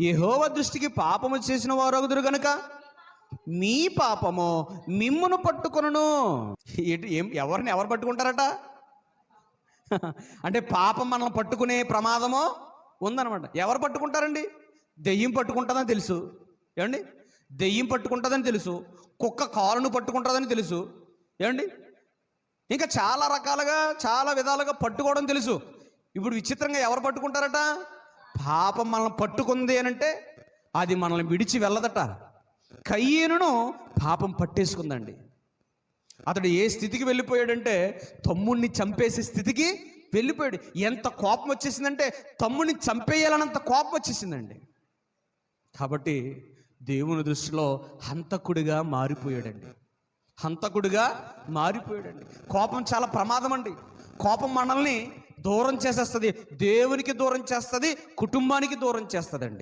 యహోవ దృష్టికి పాపము చేసిన వారొగుదురు గనుక మీ పాపము మిమ్మును పట్టుకొనును. ఏం ఎవరిని ఎవరు పట్టుకుంటారట? అంటే పాపం మనల్ని పట్టుకునే ప్రమాదము ఉందన్నమాట. ఎవరు పట్టుకుంటారండి? దెయ్యం పట్టుకుంటుందని తెలుసు. ఏమండి? దెయ్యం పట్టుకుంటుందని తెలుసు. కుక్క కాలును పట్టుకుంటుందని తెలుసు. ఏమండి? ఇంకా చాలా రకాలుగా చాలా విధాలుగా పట్టుకోవడం తెలుసు. ఇప్పుడు విచిత్రంగా ఎవరు పట్టుకుంటారట? పాపం మనల్ని పట్టుకుంది అని అంటే అది మనల్ని విడిచి వెళ్ళదట. కయ్యను పాపం పట్టేసుకుందండి. అతడు ఏ స్థితికి వెళ్ళిపోయాడంటే తమ్ముడిని చంపేసే స్థితికి వెళ్ళిపోయాడు. ఎంత కోపం వచ్చేసిందంటే తమ్ముడిని చంపేయాలన్నంత కోపం వచ్చేసిందండి. కాబట్టి దేవుని దృష్టిలో హంతకుడిగా మారిపోయాడండి. హంతకుడిగా మారిపోయాడండి. కోపం చాలా ప్రమాదం అండి. కోపం మనల్ని దూరం చేసేస్తుంది దేవునికి దూరం చేస్తుంది కుటుంబానికి దూరం చేస్తుందండి.